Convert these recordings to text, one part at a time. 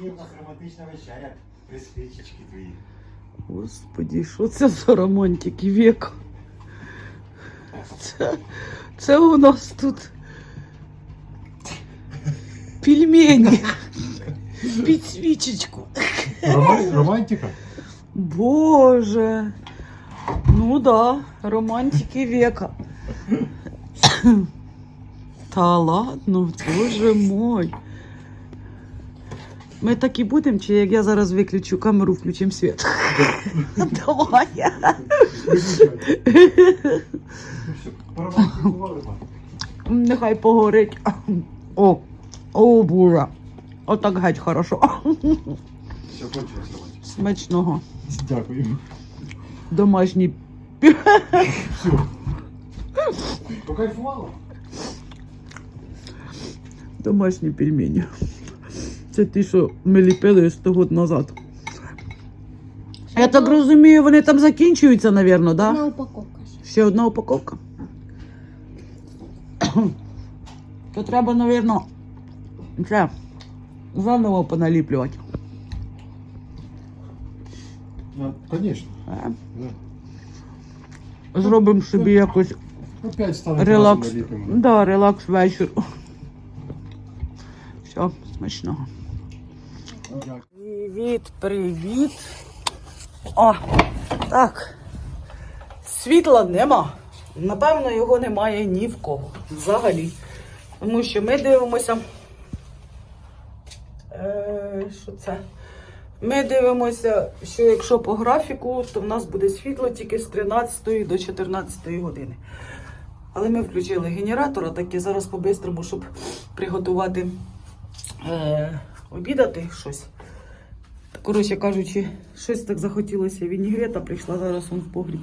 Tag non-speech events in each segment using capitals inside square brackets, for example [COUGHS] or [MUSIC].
Нас романтична вечеря при свічечки твої. Господі, що це за романтики віку? Це, це у нас тут пельмені під свічечку. Романтика? Боже. Ну да, романтики века. Та ладно, боже мой. Ми так і будемо, чи як я зараз виключу камеру, включимо світ? Давай. Нехай погорить. О, о, бура. Отак геть хорошо. Все, кончилось. Смачного. Дякую. Домашній Все. Покайфувала? Домашні пельмені. Це ті, що ми ліпили 100 років назад. Я так розумію, вони там закінчуються, напевно, Одна упаковка ще. Одна упаковка. [CLEARS THROAT] То треба, напевно, це заново поналіплювати. Ну, конечно. Е? Да. Зробимо собі якось Опять стали релакс. Да, релакс вечір. Все, смачного. Привіт, привіт. О, так. Світла нема. Напевно, його немає ні в кого. Взагалі. Тому що ми дивимося. Е, що це? Ми дивимося, що якщо по графіку, то в нас буде світло тільки з 13 до 14 години. Але ми включили генератор, а таки зараз по-бистрому, щоб приготувати е, обідати щось. Коротше кажучи, щось так захотілося вінігрета, прийшла зараз он в погріб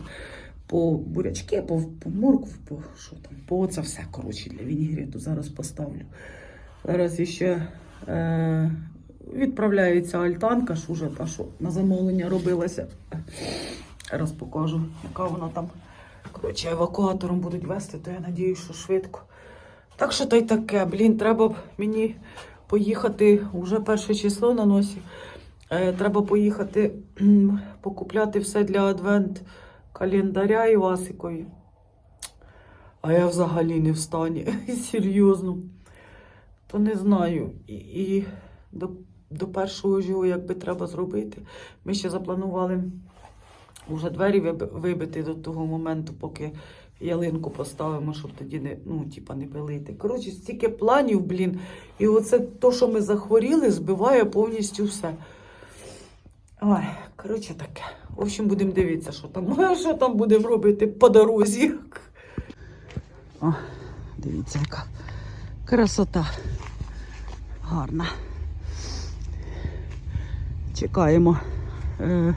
по бурячки, по, по моркву, по що там, по оце все, коротше, для вінігрету зараз поставлю. Зараз іще е, відправляється альтанка, ж уже та, що на замовлення робилася. Раз покажу, яка вона там. Коротше, евакуатором будуть вести, то я надіюсь, що швидко. Так що то й таке, блін, треба б мені поїхати уже перше число на носі. Е, треба поїхати покупляти все для адвент календаря Івасикові. А я взагалі не в стані. [LAUGHS] Серйозно. То не знаю. І, і до, до першого ж його якби треба зробити. Ми ще запланували вже двері вибити до того моменту, поки ялинку поставимо, щоб тоді не, ну, типа, не пилити. Коротше, стільки планів, блін. І оце то, що ми захворіли, збиває повністю все. Ой, коротше таке. В общем, будемо дивитися, що там, [LAUGHS] що там будемо робити по дорозі. О, дивіться, яка красота. Гарна. Чекаємо е,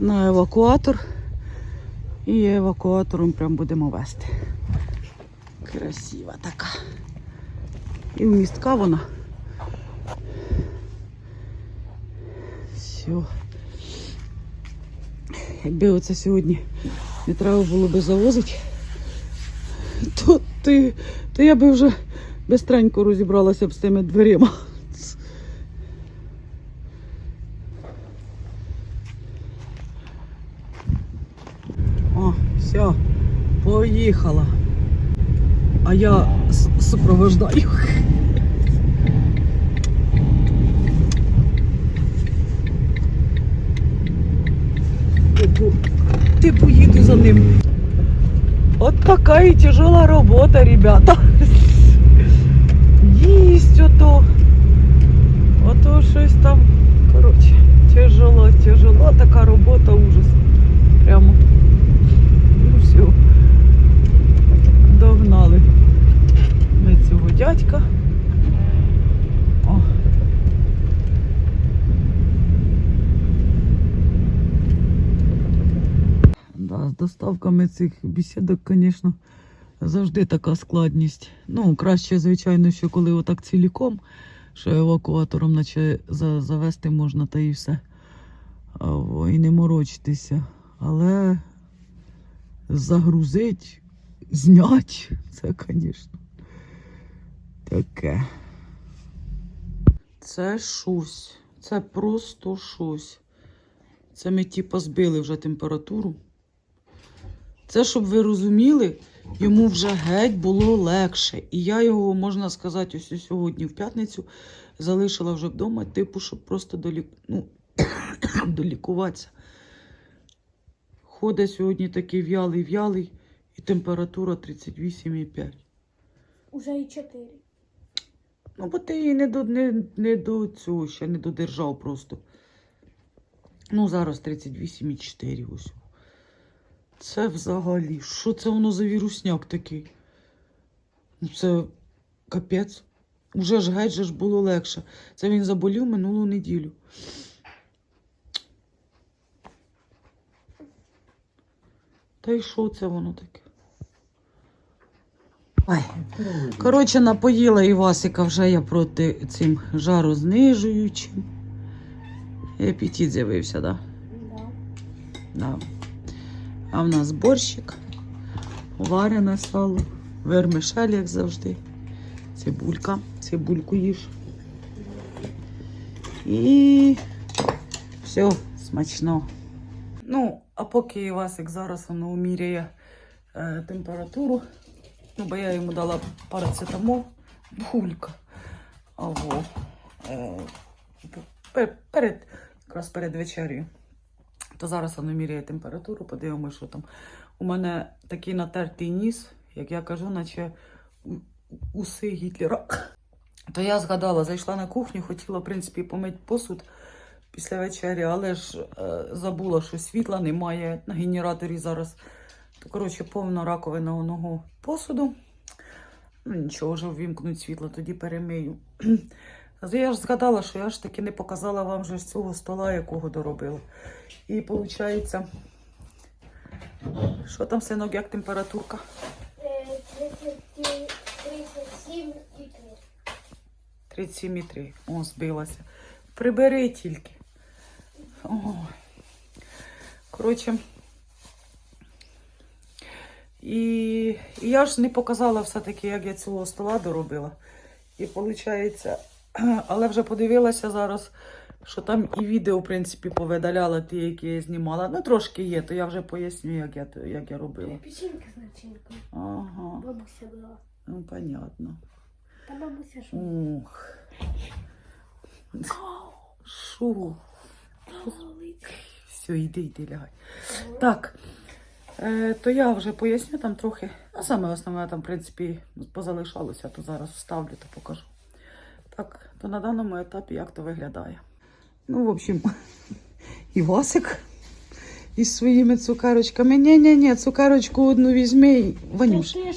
на евакуатор. І евакуатором прям будемо вести. Красива така. І вмістка вона. Все. Якби оце сьогодні не треба було би завозити, то, ти, то я би вже бистренько розібралася б з тими дверима. О, все, поїхала. А я супровождаю. Типу, типу їду за ним. От така і тяжела робота, ребята. Їсть ото. Ото щось там. Коротше, тяжело, тяжело така робота, ужас. Прямо. Ну все. Догнали ми цього дядька. О. Да, з доставками цих бесідок, звісно, завжди така складність. Ну, краще, звичайно, що коли отак ціліком, що евакуатором наче завести можна та і все. І не морочитися. Але загрузить, знять, [LAUGHS] це, звісно, таке. Це шусь. Це просто щось. Це ми типу збили вже температуру. Це, щоб ви розуміли, йому вже геть було легше. І я його, можна сказати, ось сьогодні, в п'ятницю, залишила вже вдома, типу, щоб просто долік... ну, [COUGHS] долікуватися. Ходить сьогодні такий в'ялий-в'ялий, і температура 38,5. Уже і чотири. Ну, бо ти її не до, не, не до цього ще не додержав просто. Ну, зараз 38,4 ось. Це взагалі. Що це воно за вірусняк такий? Ну, це капець. Уже ж геть же ж було легше. Це він заболів минулу неділю. Та й що це воно таке? Ой. Коротше, напоїла Івасика вже я проти цим жарознижуючим. І апетит з'явився, так? Да? Да. Да. А в нас борщик, варене сало, вермишель, як завжди. Цибулька, цибульку їж. І все, смачно. Ну, а поки Івасик зараз воно уміряє е, температуру, ну, бо я йому дала парацетамол, булька. Во, е, пер- перед, якраз перед вечерею. То зараз воно міряє температуру, подивимося, що там. У мене такий натертий ніс, як я кажу, наче уси Гітлера. То я згадала, зайшла на кухню, хотіла, в принципі, помити посуд після вечері, але ж е, забула, що світла немає на генераторі зараз. То, коротше, повна раковина оного посуду. Ну, нічого, вже ввімкнуть світло, тоді перемию. А Я ж згадала, що я ж таки не показала вам вже з цього стола, якого доробила. І виходить, що там, синок, як температурка? Е, 30, 37 і 3. 37,3. О, збилася. Прибери тільки. Ой. Коротше. І, і я ж не показала все-таки, як я цього стола доробила. І виходить, [CLEARS THROAT] але вже подивилася зараз, що там і відео, в принципі, повидаляла ті, які я знімала. Ну, трошки є, то я вже поясню, як я, як я робила. Печенька з начинкою. Ага, Бабуся була. ну понятно. Та бабуся що? Ух. Шо? Все, йди, йди, лягай. Так, е, то я вже поясню там трохи. А саме основне там, в принципі, позалишалося, то зараз вставлю та покажу. Так, то на даному етапі як то виглядає. Ну, в общем, [LAUGHS] Івасик із своїми цукерочками. Ні-ні-ні, цукерочку одну візьми. Ванюш, е,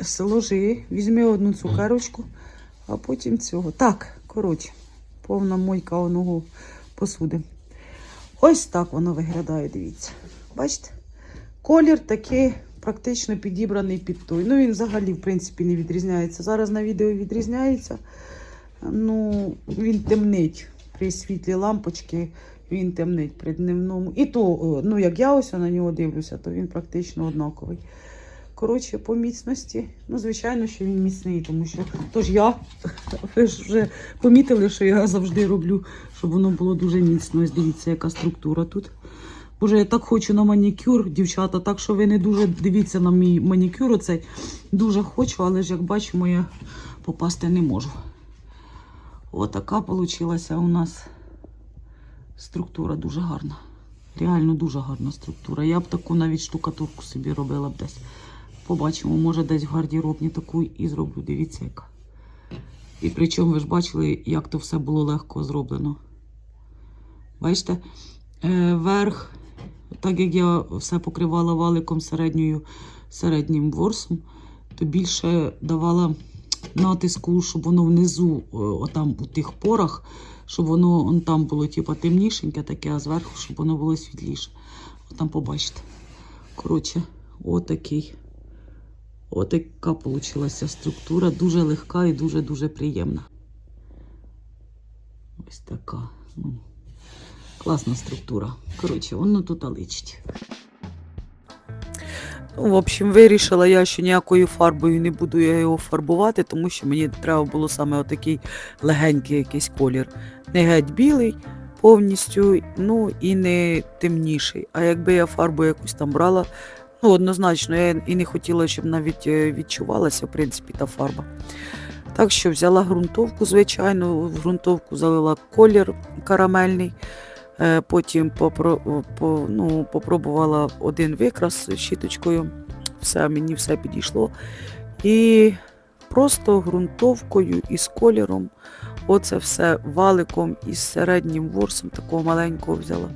сложи, візьми одну цукерочку, а потім цього. Так, коротше, повна мойка оного посуди. Ось так воно виглядає, дивіться. Бачите? Колір такий практично підібраний під той. Ну, він взагалі, в принципі, не відрізняється. Зараз на відео відрізняється. Ну, він темнить при світлі лампочки, він темнить при дневному. І то, ну, як я ось на нього дивлюся, то він практично однаковий. Коротше, по міцності, ну, звичайно, що він міцний, тому що тож я, [LAUGHS] ви ж вже помітили, що я завжди роблю, щоб воно було дуже міцно. Ось дивіться, яка структура тут. Боже, я так хочу на манікюр, дівчата, так що ви не дуже дивіться на мій манікюр. Оцей дуже хочу, але ж як бачимо, я попасти не можу. Отака вийшла у нас структура дуже гарна. Реально дуже гарна структура. Я б таку навіть штукатурку собі робила б десь. Побачимо, може десь в гардеробні таку і зроблю. Дивіться, яка. І причому ви ж бачили, як то все було легко зроблено. Бачите, е, верх, так як я все покривала валиком середньою, середнім ворсом, то більше давала натиску, щоб воно внизу, е, отам у тих порах, щоб воно он там було типу, темнішеньке таке, а зверху, щоб воно було світліше. Отам побачите. Коротше, отакий. Отака вийшла структура, дуже легка і дуже-дуже приємна. Ось така. Класна структура. Коротше, воно тут личить. Ну, в общем, вирішила я, що ніякою фарбою не буду я його фарбувати, тому що мені треба було саме отакий легенький якийсь колір. Не геть білий повністю, ну і не темніший. А якби я фарбу якусь там брала, ну однозначно, я і не хотіла, щоб навіть е, відчувалася, в принципі, та фарба. Так що взяла ґрунтовку, звичайно, в ґрунтовку залила колір карамельний. Е, Потім попро, по, ну, попробувала один викрас щіточкою. Все, мені все підійшло. І просто ґрунтовкою із кольором, оце все валиком із середнім ворсом, такого маленького взяла,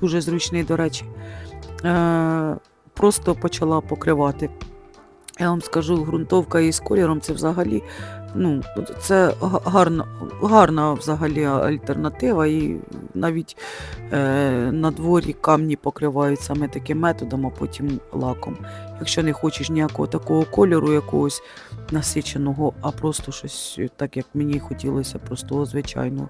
дуже зручний, до речі. Е, просто почала покривати. Я вам скажу, ґрунтовка із кольором це взагалі ну, це га- гарна, гарна взагалі альтернатива. І навіть е, на дворі камні покривають саме таким методом, а потім лаком. Якщо не хочеш ніякого такого кольору, якогось насиченого, а просто щось так, як мені хотілося, простого звичайного,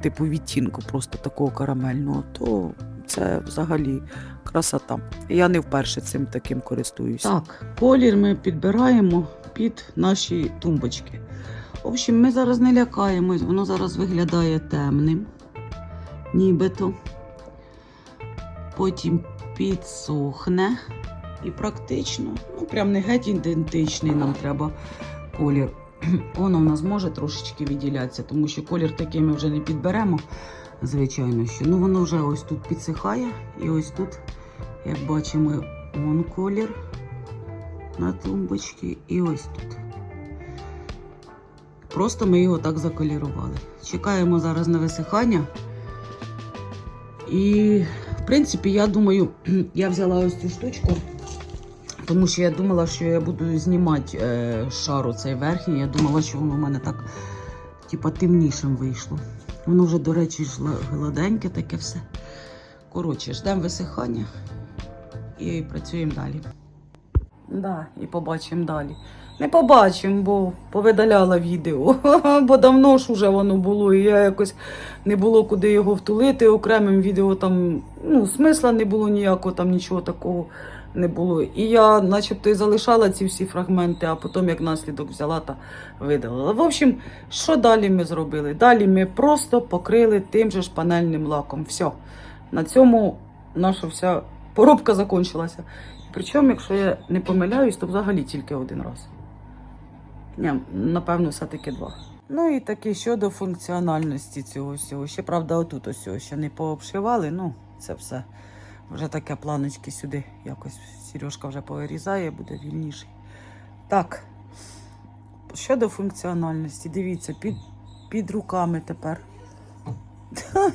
типу відтінку, просто такого карамельного, то це взагалі красота. Я не вперше цим таким користуюся. Так, колір ми підбираємо під наші тумбочки. В общем, ми зараз не лякаємось, воно зараз виглядає темним, нібито. Потім підсохне. І практично, ну прям не геть ідентичний нам треба колір. [CLEARS THROAT] Воно в нас може трошечки відділятися, тому що колір такий ми вже не підберемо, звичайно, що. Ну воно вже ось тут підсихає, і ось тут, як бачимо, вон колір на тумбочці, і ось тут. Просто ми його так заколірували. Чекаємо зараз на висихання. І, в принципі, я думаю, [CLEARS THROAT] я взяла ось цю штучку, тому що я думала, що я буду знімати е, шару цей верхній. Я думала, що воно в мене так, типа, темнішим вийшло. Воно вже, до речі, ла- гладеньке таке все. Коротше, ждемо висихання і працюємо далі. Да, і побачимо далі. Не побачимо, бо повидаляла відео. [LAUGHS] Бо давно ж уже воно було, і я якось не було куди його втулити. Окремим відео там ну, смисла не було ніякого, там нічого такого не було. І я начебто і залишала ці всі фрагменти, а потім як наслідок взяла та видалила. В общем, що далі ми зробили? Далі ми просто покрили тим же ж панельним лаком. Все. На цьому наша вся поробка закінчилася. Причому, якщо я не помиляюсь, то взагалі тільки один раз. Ні, напевно, все-таки два. Ну і таки щодо функціональності цього всього. Ще, правда, отут ось ще не пообшивали, ну, це все. Вже таке планочки сюди якось Сережка вже повирізає, буде вільніший. Так, щодо функціональності, дивіться, під, під руками тепер.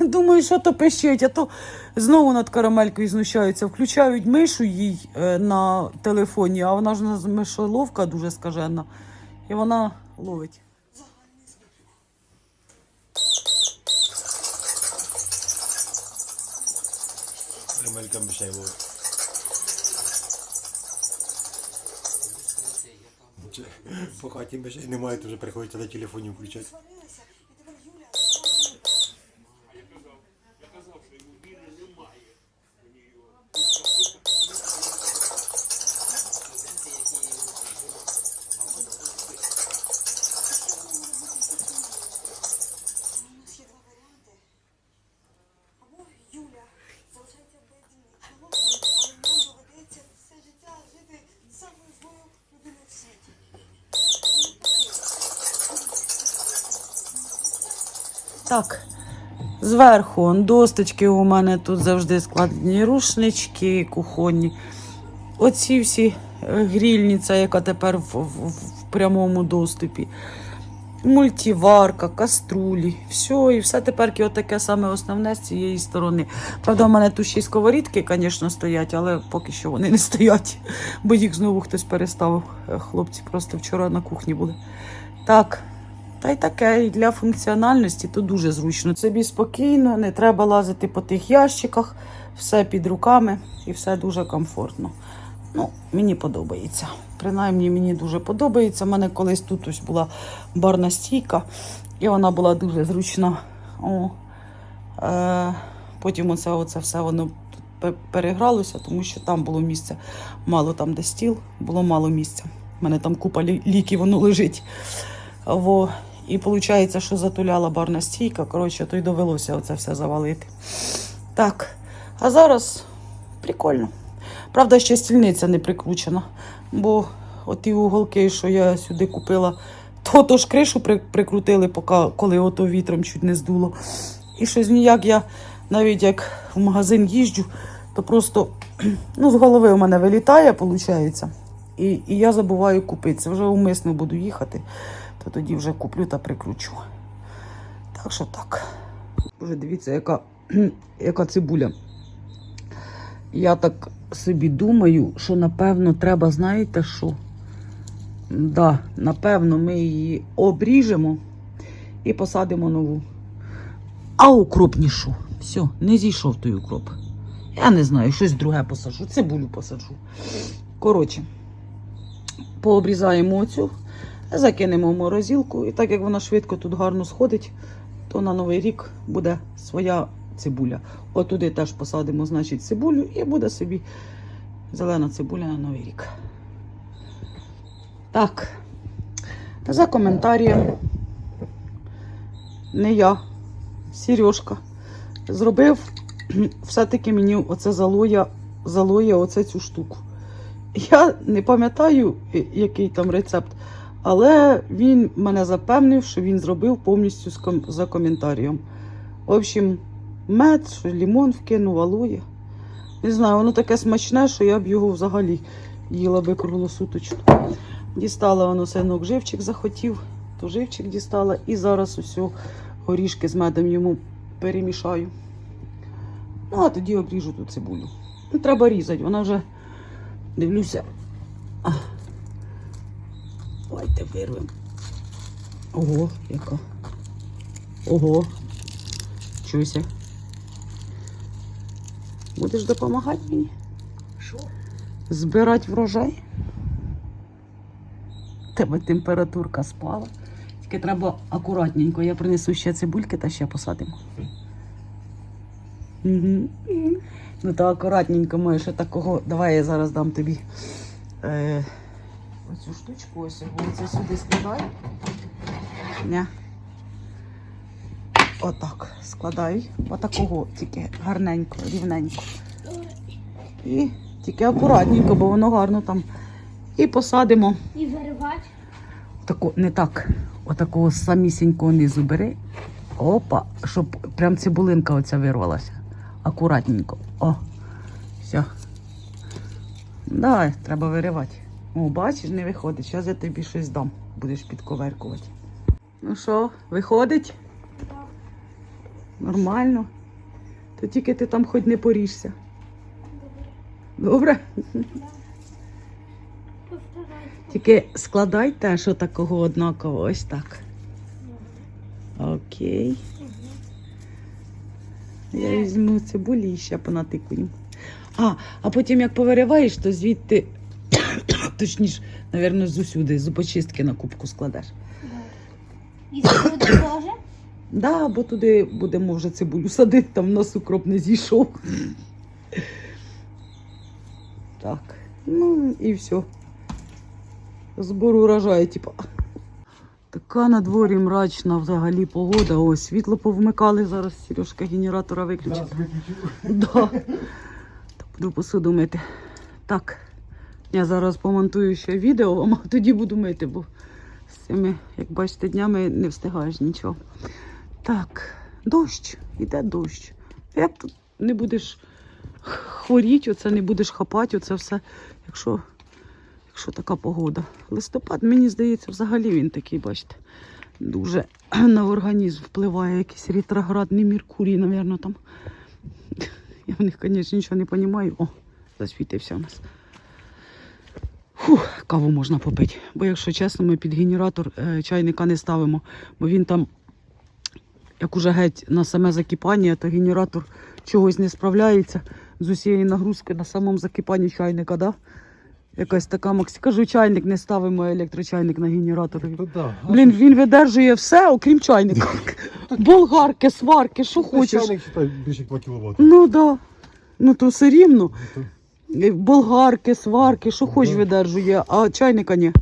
[LAUGHS] Думаю, що то пищить, а то знову над карамелькою знущаються. Включають мишу їй е, на телефоні, а вона ж у нас мишоловка дуже скажена. І вона ловить. Ремелька мішає По хаті мишей немає, то вже приходиться на телефоні включати. Так. Зверху он, досточки у мене тут завжди складені рушнички кухонні. Оці всі е, грільниця, яка тепер в, в, в прямому доступі. Мультиварка, каструлі, все, і все тепер таке саме основне з цієї сторони. Правда, у мене тут ще й сковорідки, звісно, стоять, але поки що вони не стоять, бо їх знову хтось переставив. Е, Хлопці просто вчора на кухні були. Так, та й таке, і для функціональності то дуже зручно. Собі спокійно, не треба лазити по тих ящиках, все під руками і все дуже комфортно. Ну, мені подобається. Принаймні, мені дуже подобається. У мене колись тут ось була барна стійка, і вона була дуже зручна. О, е, потім оце, оце все воно перегралося, тому що там було місця мало там, де стіл, було мало місця. У мене там купа ліків, воно лежить. І виходить, що затуляла барна стійка. Коротше, то й довелося оце все завалити. Так. А зараз прикольно. Правда, ще стільниця не прикручена, бо оті уголки, що я сюди купила, то, то ж кришу при, прикрутили, поки, коли ото вітром чуть не здуло. І щось ніяк я навіть як в магазин їжджу, то просто [CLEARS THROAT] ну, з голови у мене вилітає, виходить. І, і я забуваю купити. Це вже умисно буду їхати, то тоді вже куплю та прикручу. Так що так. Боже, дивіться, яка, [CLEARS THROAT] яка цибуля. Я так собі думаю, що напевно треба, знаєте що? Да, напевно, ми її обріжемо і посадимо нову. А укропнішу. Все, не зійшов той укроп. Я не знаю, щось друге посаджу. Цибулю посаджу. Коротше, пообрізаємо оцю, закинемо в морозилку. І так як вона швидко тут гарно сходить, то на новий рік буде своя цибуля. Отуди теж посадимо, значить, цибулю, і буде собі зелена цибуля на новий рік. Так, за коментарі. Не я, Сережка. Зробив [CLEARS THROAT] все-таки мені оце залоя, залоя оце цю штуку. Я не пам'ятаю, який там рецепт, але він мене запевнив, що він зробив повністю за коментарієм. В общем, мед, лімон вкинув, алоє. Не знаю, воно таке смачне, що я б його взагалі їла би круглосуточно. Дістала воно синок живчик захотів, то живчик дістала. І зараз усю горішки з медом йому перемішаю. Ну, а тоді обріжу ту цибулю. Треба різати, вона вже дивлюся. Давайте вирвемо. Ого, яка. Ого. Чуйся. Будеш допомагати мені? Що? Збирати врожай. Тебе температурка спала. Тільки треба акуратненько. Я принесу ще цибульки та ще посадимо. Угу. Ну то акуратненько маєш такого. Давай я зараз дам тобі е, оцю штучку ось його. Це сюди складай. Ня. Отак. Складай. Отакого тільки гарненько, рівненько. І тільки акуратненько, бо воно гарно там. І посадимо. І виривати? Таку, не так. Отакого самісінького низу бери. Опа, щоб прям цибулинка оця вирвалася. Акуратненько. О, все. Давай, треба виривати. О, бачиш, не виходить. Зараз я тобі щось дам. Будеш підковеркувати. Ну що, виходить? Нормально. То тільки ти там хоч не поріжся. Добре? Тільки складай те, що такого однаково, ось так. Окей. Я візьму цибулі і ще понатикую. А, а потім як повириваєш, то звідти, точніше, напевно, з усюди, з зубочистки на кубку складеш. І сюди теж? Да, бо туди будемо вже цибулю садити, там в нас укроп не зійшов. Так, ну і все. Збору урожаю, типа. Така на дворі мрачна взагалі погода. Ось світло повмикали зараз. Сережка генератора виключить. Да. Буду посуду мити. Так. Я зараз помонтую ще відео вам, а [LAUGHS] тоді буду мити, бо з цими, як бачите, днями не встигаєш нічого. Так, дощ, іде дощ. Як тут не будеш хворіти, оце не будеш хапати, оце все, якщо, якщо така погода. Листопад, мені здається, взагалі він такий, бачите, дуже [CLEARS THROAT] на організм впливає якийсь ретроградний Меркурій, мабуть, там. [LAUGHS] Я в них, звісно, нічого не розумію. О, засвітився у нас. Фух, каву можна попити. Бо, якщо чесно, ми під генератор е, чайника не ставимо, бо він там, як уже геть на саме закипання, то генератор чогось не справляється з усією нагрузкою на самому закипанні чайника, да? Якась така макс. Кажу, чайник не ставимо електрочайник на генератор. То да. Блін, він видержує все, окрім чайника. Болгарки, сварки, що Хочеш? Чайник, більше 2 кВт. Ну да. Ну то все рівно. Болгарки, сварки, що хоч видержує, а чайника ні.